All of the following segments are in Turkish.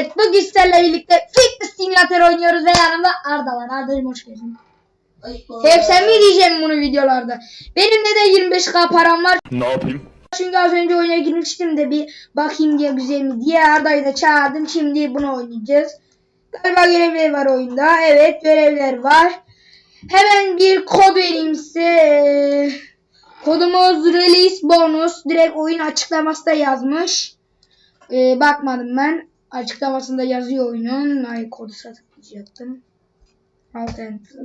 Evet bugün sizlerle birlikte fitness simülatör oynuyoruz ve yanımda Arda var. Arda'cığım hoş geldin. Hep sen mi diyeceğim bunu videolarda? Benim de de 25k param var. Ne yapayım? Çünkü az önce oyuna girmiştim de bir bakayım diye güzel mi diye Arda'yı da çağırdım. Şimdi bunu oynayacağız. Galiba görevler var oyunda. Evet görevler var. Hemen bir kod vereyim size. Kodumuz release bonus. Direkt oyun açıklaması da yazmış. Ee, bakmadım ben. Açıklamasında yazıyor oyunun. Ay kodu satıklayacaktım. Alt enter.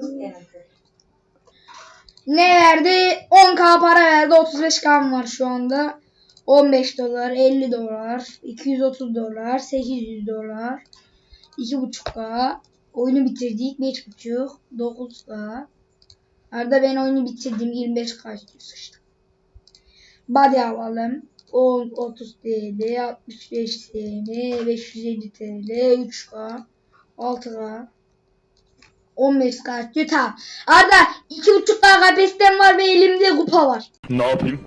Ne verdi? 10k para verdi. 35k var şu anda. 15 dolar, 50 dolar, 230 dolar, 800 dolar, 2.5k. Oyunu bitirdik. 5.5, 9k. Arada ben oyunu bitirdim. 25k istiyorsa işte. Body alalım. 10, 30 TL, 65 TL, 550 TL, 3k, 6k. 15 k diyor tamam. Arda 2.5k kapasitem var ve elimde kupa var. Ne yapayım?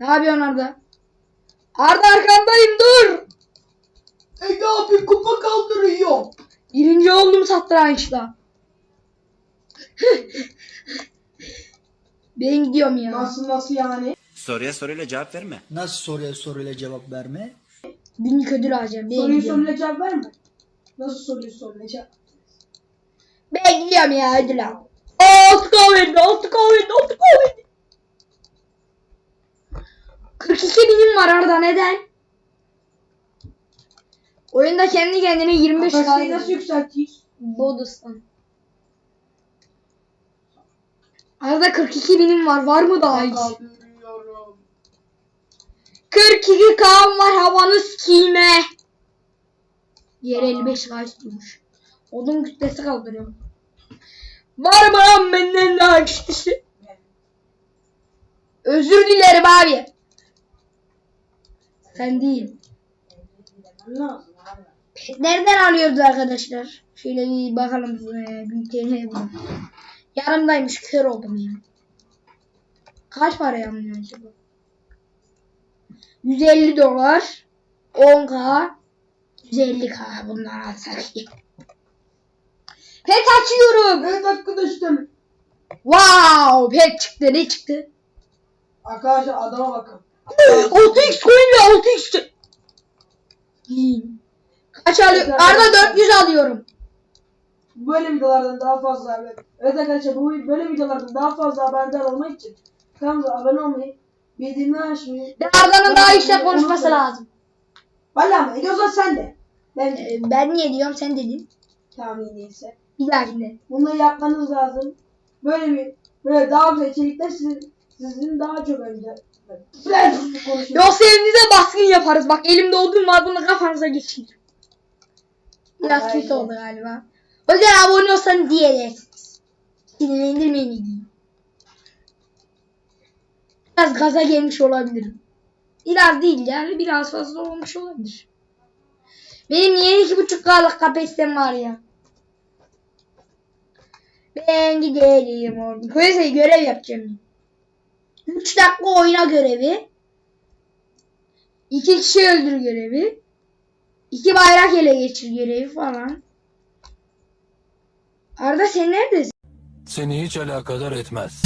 Ne yapıyorsun Arda? Arda arkandayım dur. E ne yapayım kupa kaldırıyor. Birinci oldum satrançta. ben gidiyorum ya. Nasıl nasıl yani? Soruya soruyla cevap verme. Nasıl soruya soruyla cevap verme? Günlük ödül alacağım. Ben Soruyu gidiyorum. soruyla cevap verme. Nasıl soruyu soruyla cevap? Ben gidiyorum ya ödül al. Altı kahvede, altı kahvede, altı kahvede. 42 binim var Arda neden? Oyunda kendi kendine 25 Kapasiteyi nasıl kahve. yükseltiyoruz? Bodus'tan. Arada 42 binim var. Var mı daha? Kaldırıyorum. 42 kan var havanı sikime. Yer 55 kaç durmuş. Odun kütlesi kaldırıyorum. Var mı lan benden daha güçlüsü? Özür dilerim abi. Sen değil. Nereden alıyoruz arkadaşlar? Şöyle bir bakalım e, bültene bunu. Yarımdaymış kör oldum ya. Kaç para yanıyor acaba? 150 dolar 10k 150k bunlar alsak iyi. Pet açıyorum. Evet arkadaşlar. Wow pet çıktı ne çıktı? Arkadaşlar adama bakın. 6x coin ve 6x İyi. Kaç alıyorum? Arda 400 alıyorum. Böyle videolardan daha fazla evet. Evet arkadaşlar bu böyle videolardan daha fazla haberdar olmak için kanalımıza abone olmayı, açmayı. Ve Arda'nın daha yüksek konuşması lazım. Valla ama ediyorsan sen de. Ben Ee, ben niye diyorum sen dedin. tamam iyi neyse. Bir dahakinde. Bunları yapmanız lazım. Böyle bir böyle daha güzel içerikler sizin sizin daha çok önce. Ben konuşuyorum. Yoksa evinize baskın yaparız. Bak elimde odun var bunu kafanıza geçir. Biraz Aynen. kötü oldu galiba. O yüzden abone olsanız diye dersiniz. Sinirlendirmeyin. Biraz gaza gelmiş olabilirim. Biraz değil yani biraz fazla olmuş olabilir. Benim niye iki buçuk K'lık kapasitem var ya. Ben gidelim orada. Polise görev yapacağım. 3 dakika oyna görevi. 2 kişi öldür görevi. 2 bayrak ele geçir görevi falan. Arda sen neredesin? Seni hiç alakadar etmez.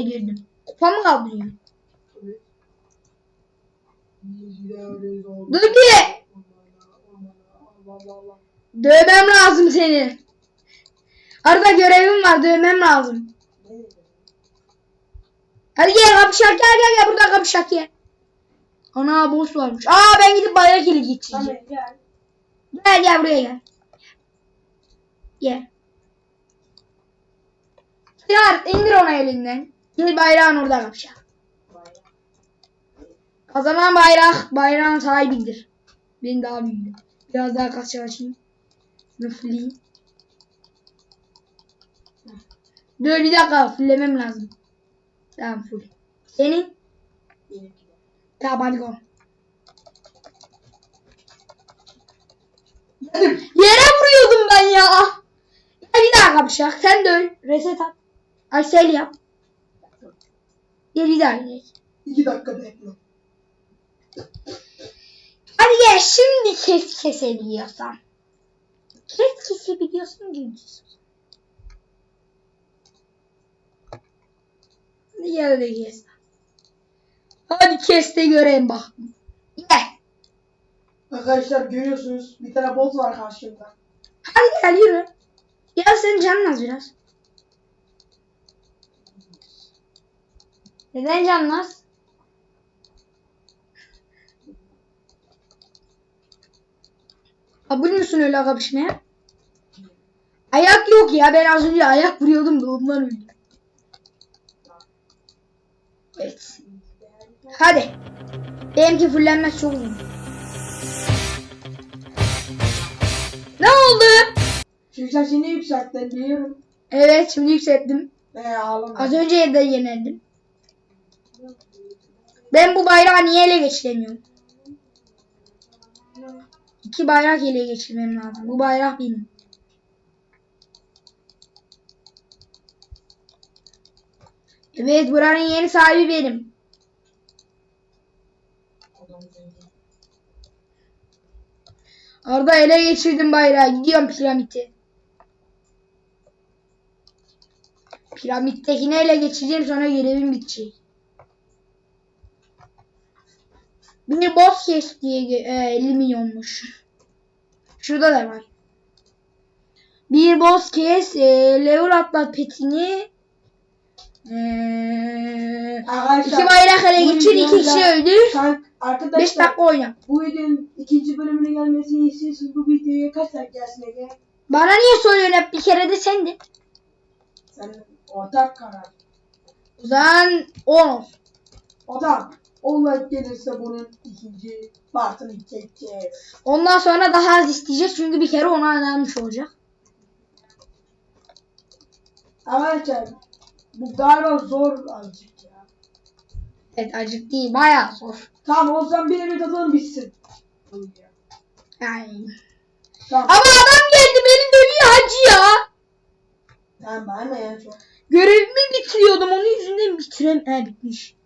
He girdim. Kupa mı oldu. Dur Allah. Dövmem lazım seni. Arada görevim var dövmem lazım. Hadi gel kapışak gel gel gel burada kapışak gel. Ana boss varmış. Aa ben gidip bayrak eli geçeceğim. Tamam gel. Gel gel buraya gel. Gel. Yar indir onu elinden. Gel bayrağın orada kapışak. Kazanan bayrak bayrağın sahibidir. Ben daha büyüğüm. Biraz daha kasça açayım. Müfleyeyim. Dur bir dakika fullemem lazım. Tamam full. Senin? Tamam hadi go. Yere vuruyordum ben ya. Ya bir daha kapışak. Sen de öl. Reset at. Ay sel yap. Daha gidelim. İki dakika bekle. Hadi gel şimdi kes kesebiliyorsan. Kes kesebiliyorsun diyeceğiz. Hadi gel de kes. Hadi kes de göreyim bak. Gel. Arkadaşlar görüyorsunuz bir tane bot var karşımda. Hadi gel yürü. Gel senin canın az biraz. Neden canın az? Kabul müsün öyle kapışmaya? Ayak yok ya ben az önce ayak vuruyordum da ondan öldüm. Evet. Hadi. Benimki fullenmez çok uzun. Ne oldu? Çünkü sen şimdi yükselttin biliyorum. Evet şimdi yükselttim. Ee ağlama. Az önce de yenildim. Ben bu bayrağı niye ele geçiremiyorum? İki bayrak ele geçirmem lazım. Bu bayrak benim. Evet buranın yeni sahibi benim. Arda ele geçirdim bayrağı. Gidiyorum piramidi. Piramittekini ele geçireceğim sonra görevim bitecek. Bir boss kes diye e, 50 milyonmuş. Şurada da var. Bir boss kes, e, level atlat petini. E, Arkadaşlar, iki bayrak ele geçir, iki kişi öldür. 5 arkadaşlar dakika oyna. bu videonun ikinci bölümüne gelmesini istiyorsanız bu videoya kaç like gelsin Ege? Bana niye soruyorsun hep bir kere de sendin. Sen ortak karar. O zaman 10 olsun. O da 10 like gelirse bunun ikinci partını çekeceğiz. Ondan sonra daha az isteyeceğiz çünkü bir kere ona önermiş olacak. Arkadaşlar bu galiba zor azıcık ya. Evet acık değil bayağı zor. Tamam o zaman bir bir atalım bitsin. Yani. Tamam. Ama adam geldi beni dönüyor hacı ya. Tamam bana ne ya çok. Görevimi bitiriyordum onun yüzünden bitirem. He bitmiş.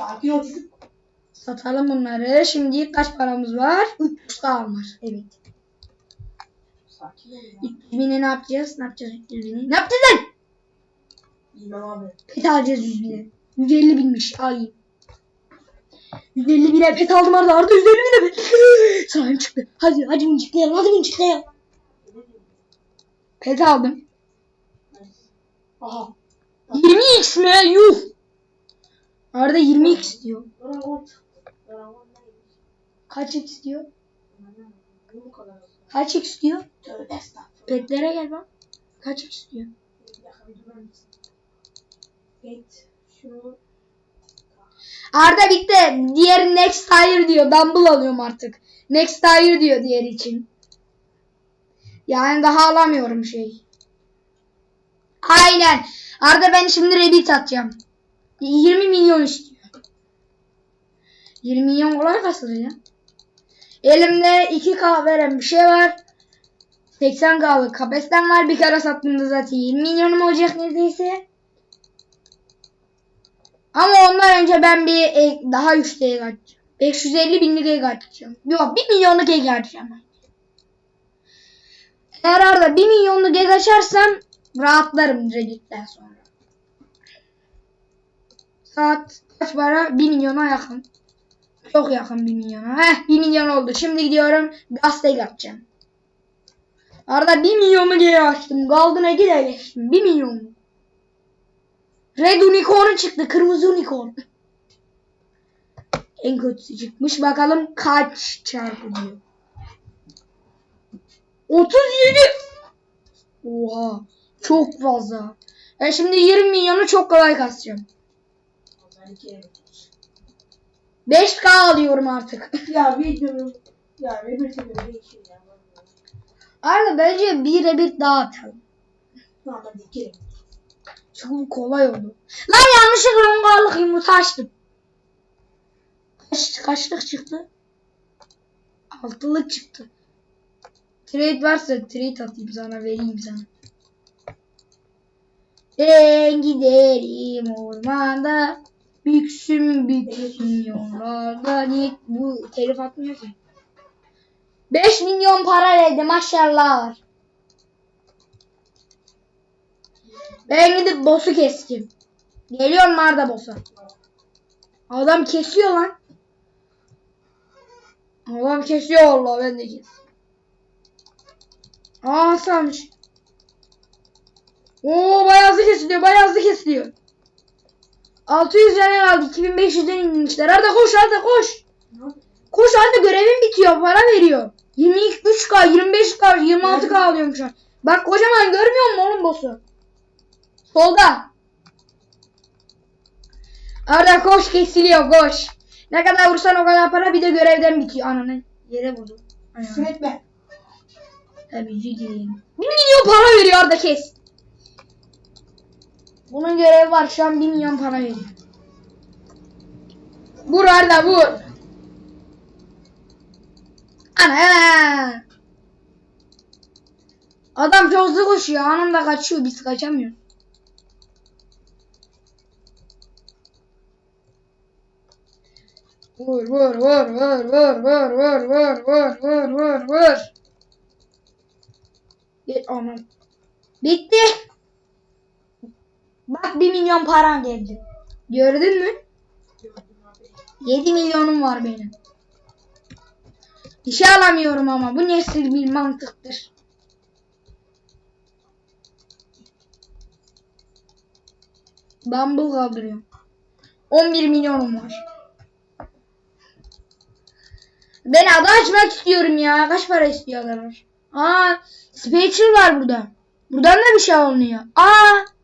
Ol çocuk. Satalım bunları. Şimdi kaç paramız var? 300 kan var. Evet. Sakin ol ya. 300 bini ne yapacağız? Ne yapacağız 300 bini? Ne yapacağız lan? Bilmem abi. Pet alacağız 100 bini. 150 binmiş. Ay. 150 bine pet aldım arada. Arada 150 bine pet. Slime çıktı. Hadi hadi mıncıklayalım. Hadi mıncıklayalım. Pet aldım. Aha. 20x mi? Yuh. Arada 20x diyor. Kaç x diyor? Kaç x diyor? Petlere gel bak. Kaç x diyor? Arda bitti. Diğer next tire diyor. Dumble alıyorum artık. Next tire diyor diğer için. Yani daha alamıyorum şey. Aynen. Arda ben şimdi Reddit atacağım. 20 milyon istiyor. 20 milyon kolay kasılır ya. Elimde 2K veren bir şey var. 80K'lık kapesten var. Bir kere sattığımda zaten 20 milyonum olacak neredeyse. Ama ondan önce ben bir e, daha yükseğe kaçacağım. 550 binlik egg açacağım. Yok 1 milyonluk egg açacağım. Eğer arada 1 milyonluk egg açarsam rahatlarım Reddit'ten sonra. Saat kaç para? 1 milyona yakın. Çok yakın 1 milyona. Heh 1 milyon oldu. Şimdi gidiyorum gaz egg açacağım. Arada 1 milyonluk egg açtım. Golden egg'i de geçtim. 1 milyon. Red unicorn çıktı. Kırmızı unicorn. En kötüsü çıkmış. Bakalım kaç çarpı diyor. 37. Oha. Çok fazla. Ben şimdi 20 milyonu çok kolay kasacağım. Ben iki evet. 5K alıyorum artık. Ya videonun ya türlü bir şey ya. Arda bence bir bir daha atalım. Tamam hadi iki. Çünkü bu kolay oldu. Lan yanlışlıkla ongarlık yumurta açtım. Kaç, kaçlık çıktı? Altılık çıktı. Trade varsa trade atayım sana vereyim sana. Ben giderim ormanda. Büksüm büksüm yollarda. Niye bu telif atmıyor ki? 5 milyon para verdi maşallah. Ben gidip boss'u kestim. Geliyorum Marda boss'a. Adam kesiyor lan. Adam kesiyor Allah ben de kes. Aa sanmış. Oo bayağı hızlı kesiliyor bayağı hızlı kesiliyor. 600 tane kaldı 2500'den inmişler. Arda koş Arda koş. Koş Arda görevin bitiyor para veriyor. 23k 25k 26k alıyorum şu an. Bak kocaman görmüyor musun oğlum boss'u? Solda. Arda koş kesiliyor koş. Ne kadar vursan o kadar para bir de görevden bitiyor. Ananı yere vurdu. Küfür etme. Tabii ciddiyim. 1 milyon para veriyor Arda kes. Bunun görevi var şu an 1 milyon para veriyor. Vur Arda vur. Ana. Adam çok hızlı koşuyor anında kaçıyor biz kaçamıyoruz. Vur vur vur vur vur vur vur vur vur vur vur vur. Bir aman. Bitti. Bak 1 milyon param geldi. Gördün mü? 7 milyonum var benim. Bir şey alamıyorum ama bu nesil bir mantıktır. Bumble kaldırıyorum. 11 milyonum var. Ben ada açmak istiyorum ya. Kaç para istiyorlar? Aa, special var burada. Buradan da bir şey alınıyor. Aa.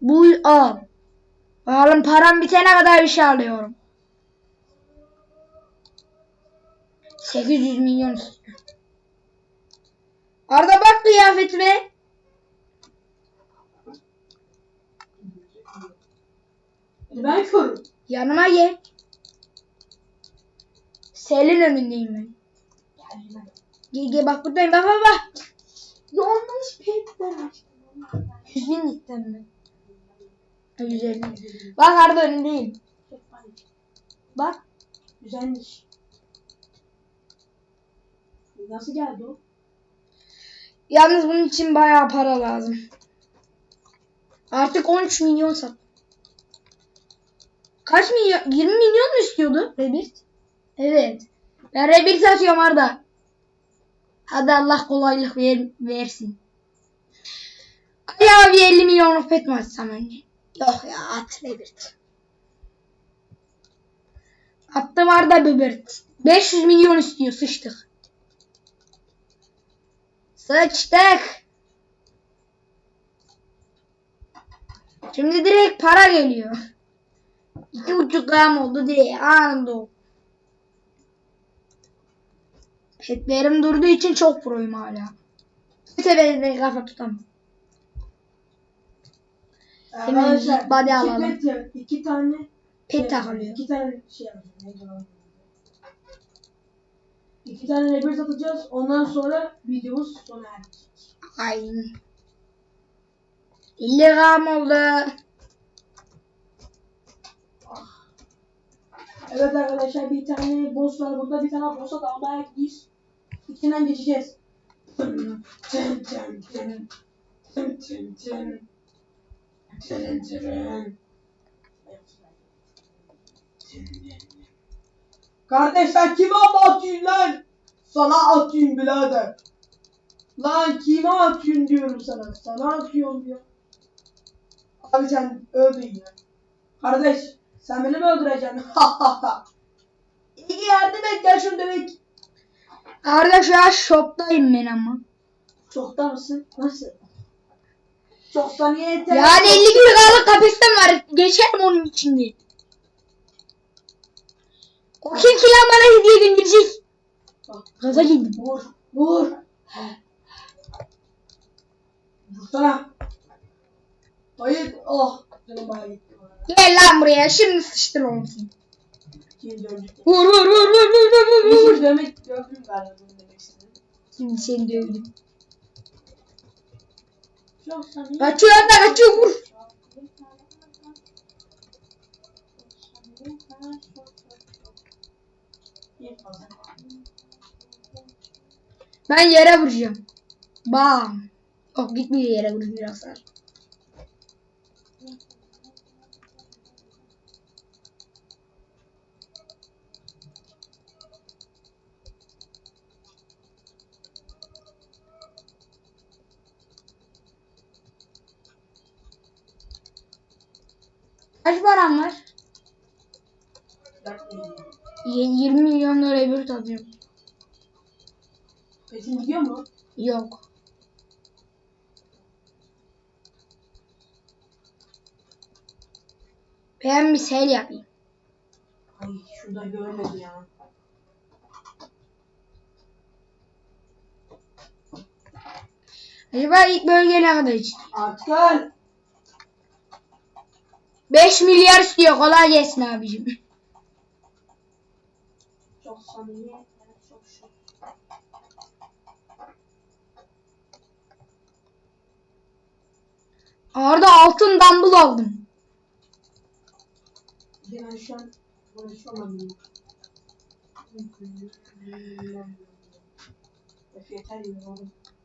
Bu al. Bakalım param bitene kadar bir şey alıyorum. 800 milyon istiyor. Arda bak kıyafetime. Ben körüm. Yanıma gel. Selin önündeyim ben. Gel gel bak buradayım bak bak bak. Yanlış petten açtım. Yüz binlikten mi? Elli. Bak Arda önündeyim. Bak. Güzelmiş. Nasıl geldi o? Yalnız bunun için bayağı para lazım. Artık 13 milyon sat. Kaç milyon? 20 milyon mu istiyordu Rebirth? Evet. Ben Rebirth atıyorum Arda. Hadi Allah kolaylık ver, versin. Ali abi 50 milyonluk pet mi atsam önce? Yok ya at Rebirth. Attım Arda Rebirth. 500 milyon istiyor sıçtık. Sıçtık. Şimdi direkt para geliyor. İki buçuk gram oldu direkt anında oldu. Petlerim durduğu için çok proyum hala. Tepede kafa tutamam. Hemen Arkadaşlar body alalım. pet ya- iki tane Pet şey- takılıyor. İki tane şey yapacağız. Neydi o? İki tane rebir atacağız. Ondan sonra videomuz sona erecek. Aynen. 50 gram oldu. Evet arkadaşlar bir tane boss var burada. Bir tane boss'a da almaya gidiyoruz. İçinden geçeceğiz. Tın tın tın tın. Tın tın tın. Tın tın. Kardeş sen kime atıyorsun lan? Sana atayım birader. Lan kime atıyorsun diyorum sana. Sana atıyorum diyor. Abi sen öldün ya. Kardeş sen beni mi öldüreceksin? Ha ha ha. İyi yardım et gel şunu demek. Kardeş ya shoptayım ben ama. Çokta mısın? Nasıl? Çoksa niye yeter? Yani 50 liralık kapasitem var. Geçerim onun içinde. O kim ki lan bana hediye gönderecek? Gaza girdim. Vur. Vur. Vursana. Hayır. Oh. Canım bana gitti. Gel lan buraya. Şimdi sıçtır önceki. Vur vur vur vur vur vur vur. İkinci demek gördüm galiba. Şimdi seni dövdüm. Kaçıyor hatta kaçıyor vur. Ben yere vuracağım. Bam. Yok gitmiyor yere vuruyor hasar. Kaç param var? Y- 20 milyon lira öbür tadıyorum. Petin gidiyor mu? Yok. Ben bir sel yapayım. Ay şurada görmedi ya. Acaba ilk bölge ne kadar için? Artık 5 milyar istiyor. Kolay gelsin abicim. çok samimi. Çok şık. Arda altın dumbbell aldım. Ben şu an konuşamadım.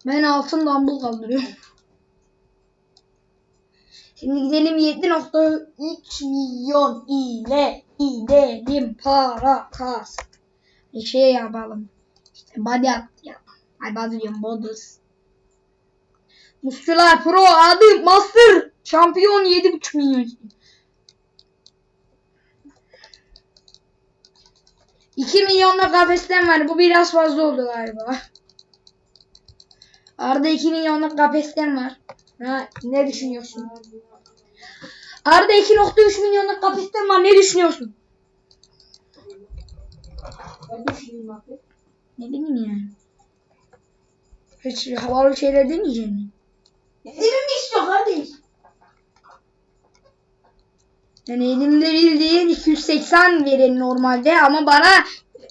Ben altın dumbbell kaldırıyorum. Şimdi gidelim 7.3 milyon ile gidelim para kas. Bir şey yapalım. İşte body at ya. Ay body diyorum bodies. Muscular Pro adı Master Şampiyon 7.5 milyon. İki milyonla kafesten var. Bu biraz fazla oldu galiba. Arda 2 milyonluk kafesten var. Ha, ne düşünüyorsun? Arda 2.3 milyonluk kafesten var. Ne düşünüyorsun? Ne bileyim ya. Hiç havalı şeyler demeyecek mi? Ya evim mi istiyor kardeş? Yani elimde bildiğin 280 verin normalde ama bana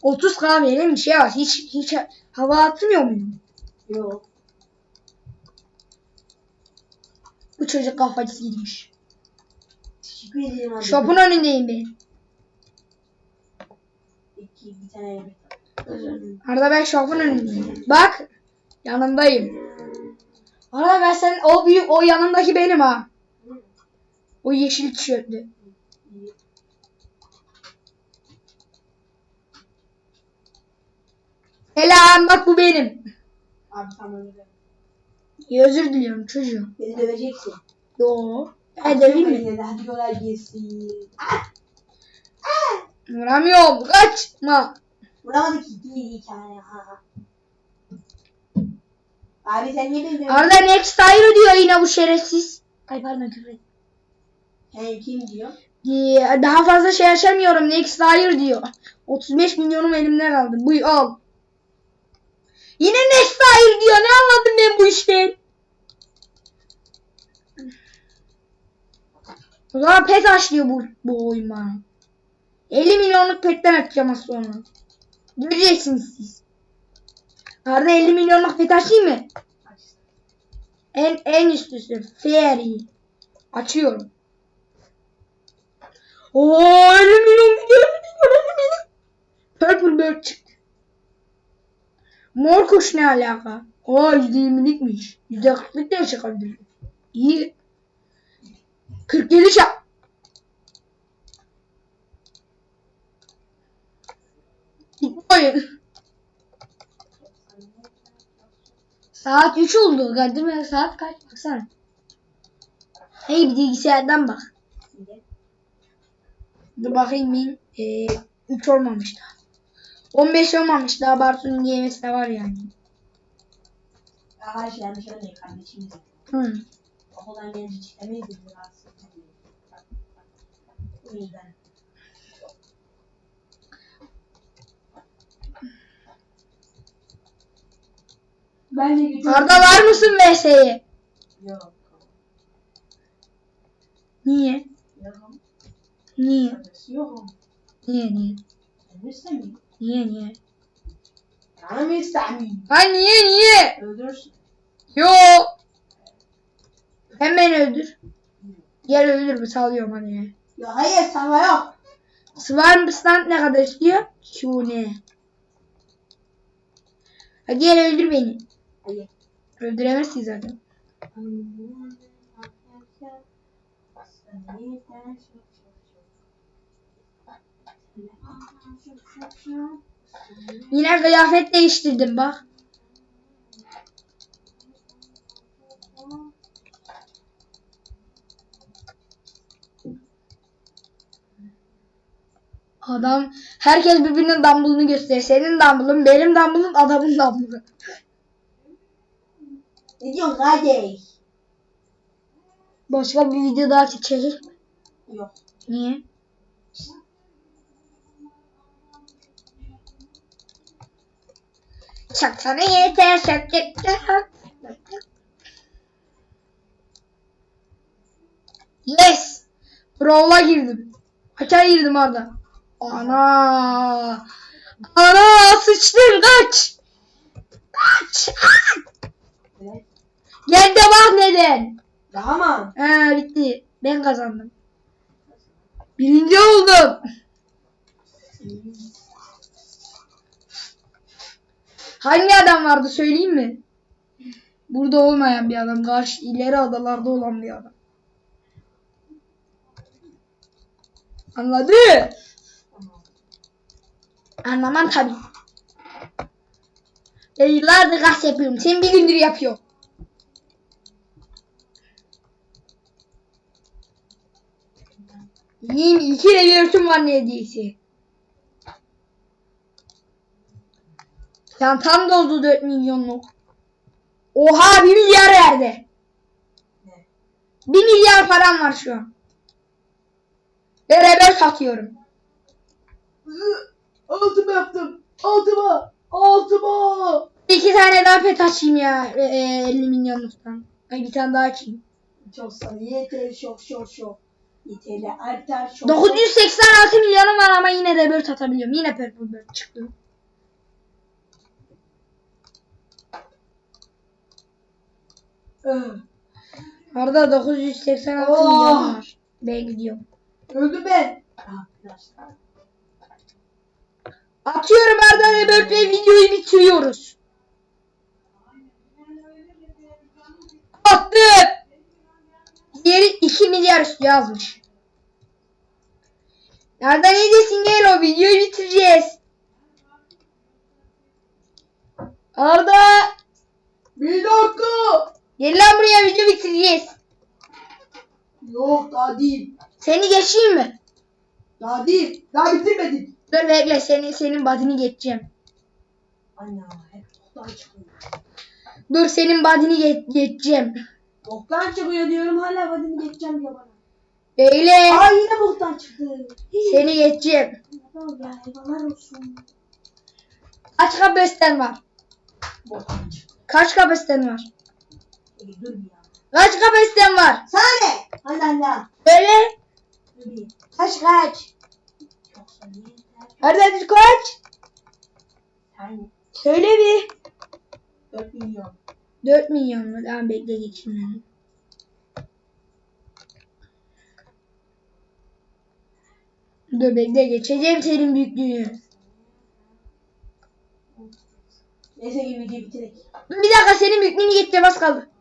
30k verin bir şey var. Hiç hiç hava atmıyor muyum? Yok. Bu çocuk kafacısı gitmiş. Teşekkür ederim abi. Shop'un önündeyim ben. İki, bir tane yemek. Arada ben shop'un önündeyim. Bak yanındayım. Arada ben sen o büyük o yanındaki benim ha. O yeşil tişörtlü. Selam bak bu benim. Abi tamam. Ya, özür diliyorum çocuğum. Beni döveceksin. Yo. Ben döveyim mi? Hadi, Hadi kolay gelsin. Vuramıyorum. Kaçma. Vuramadı ki. Bir hikaye. Ha. Abi sen niye beni dövüyorsun? Arada next tire diyor yine bu şerefsiz. Ay pardon küfür ettim. He kim diyor? Ee, Daha fazla şey yaşamıyorum. Next tire diyor. 35 milyonum elimden kaldı. Buy al. Yine next tire diyor. Ne anladım ben bu işten? O zaman pet açlıyor bu, bu oyun bana. 50 milyonluk petten açacağım az sonra. Göreceksiniz siz. Arada 50 milyonluk pet açayım mı? En en üstüsü. Fairy. Açıyorum. Oo 50 milyon gidiyor. 50 milyon. Purple Bird çıktı. Mor kuş ne alaka? Oo %20'likmiş. %40'lık da çıkabilir. İyi. 47 çap. Oyun. Saat 3 oldu. Değil mi? Saat kaç? Baksana. Hey bilgisayardan bak. Dur bakayım ben. Ee, 3 olmamış daha. 15 olmamış daha Bartu'nun yemesi de var yani. Şey yanlış örneği kardeşimiz. Hı. Okuldan gelince çıkamayız biz rahatsız. O yüzden. Bence gücü... Arda var mısın VS'ye? Yok. Niye? Yok. Niye? Yok. Niye niye? Ben istemiyorum. Niye niye? Yani istemiyorum. Ay niye niye? Öldürürsün. Yo. Hem beni öldür. Gel öldür mü salıyorum hadi ya. Ya hayır sana yok. Swarm stand ne kadar istiyor? Şu ne? Ha, gel öldür beni. Hayır. Öldüremezsin zaten. Yine kıyafet değiştirdim bak. Adam herkes birbirinin Dumble'ını gösteriyor. Senin Dumble'ın, benim Dumble'ın, adamın Dumble'ı. Ne diyorsun kardeş? Başka bir video daha çekecek mi? Yok. Niye? Yeter çak yeter. Yes. Brawl'a girdim. Kaça girdim orada? Ana. Ana sıçtım kaç. Kaç. Gel de bak neden. Daha mı? Ha bitti. Ben kazandım. Birinci oldum. Hangi adam vardı söyleyeyim mi? Burada olmayan bir adam. Karşı ileri adalarda olan bir adam. Anladı? Anlamam tabii. Ben yıllardır gaz yapıyorum. Sen bir gündür yapıyor. Yiyeyim iki revertüm var neredeyse. Çantam doldu 4 milyonluk. Oha 1 milyar verdi. 1 milyar param var şu an. Ve rebel satıyorum. Altıma yaptım. Altıma. Altıma. İki tane daha pet açayım ya. e, e, 50 milyonluktan. Ay bir tane daha açayım. Çok sana yeter şok şok şok. Yeterli artar şok. 986 milyonum var ama yine de bird atabiliyorum. Yine purple bird çıktı. Arada 986 Oh! milyon var. Ben gidiyorum. Öldü. Arkadaşlar. Atıyorum Arda ve videoyu bitiriyoruz. Attım. Diğeri 2 milyar yazmış. Arda ne desin gel o videoyu bitireceğiz. Arda Bir dakika. Gel lan buraya video bitireceğiz. Yok daha değil. Seni geçeyim mi? Daha değil. Daha bitirmedik. Dur bekle seni, senin badini geçeceğim. Ana hep boktan çıkıyor. Dur senin badini ge- geçeceğim. Boktan çıkıyor diyorum hala vadini geçeceğim diyor bana. Bekle Aa yine boktan çıktı. seni geçeceğim. Ya eyvallah olsun. Kaç kapasiten var? Boktan çıktı. Kaç kapasiten var? İyi dur bir ya. Kaç kapasiten var? Sana ne? Allah Allah. Söyle. Dur bir. Kaç kaç? Hadi bir kaç? Sen Söyle bir. 4 milyon. 4 milyon mu? Tamam bekle geçeyim. Dur bekle geçeceğim senin büyüklüğünü. Neyse videoyu bitirek. Bir dakika senin büyüklüğünü geçeceğim az kaldı.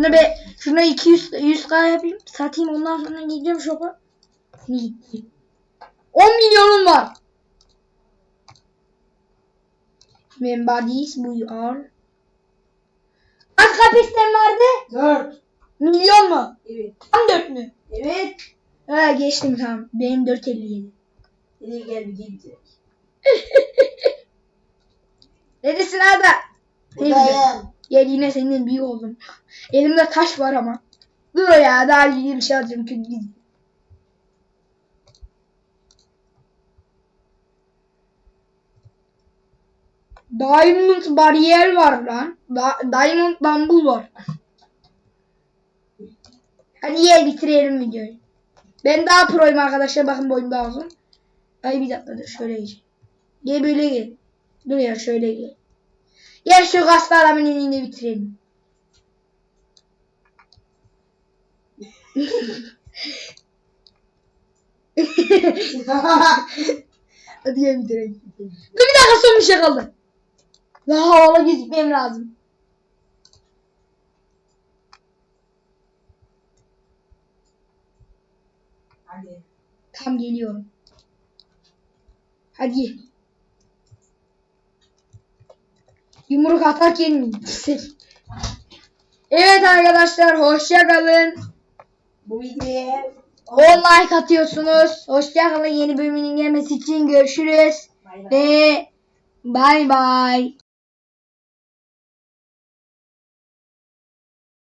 Şuna be, şuna 200 100k yapayım. Satayım ondan sonra gideceğim gitti? 10 milyonum var. Benim bodies bu are. Kaç kapasiten vardı? 4. Milyon mu? Evet. Tam 4 mü? Evet. Ha geçtim tamam. Benim 457. Hadi gel videoyu bitirek. Neredesin Arda? Buradayım. Gel yine senin büyük oldum. Elimde taş var ama. Dur ya daha iyi bir şey alacağım çünkü. Diamond bariyer var lan. Da- Diamond bambul var. Hadi gel bitirelim videoyu. Ben daha proyum arkadaşlar bakın boyum daha uzun. Ay bir dakika dur şöyle geçeyim. Gel böyle gel. Dur ya şöyle gel. Gel şu kaslı adamın önünde bitirelim. Hadi gel bitirelim. Dur bir dakika son bir şey kaldı. Daha havalı gözükmem lazım. Hadi. Tam geliyorum. Hadi. Yumruk yenildi. evet arkadaşlar hoşça kalın. Bu videoya 10 like atıyorsunuz. Hoşça kalın yeni bölümünün gelmesi için görüşürüz. Bay bay. Ve bay bay.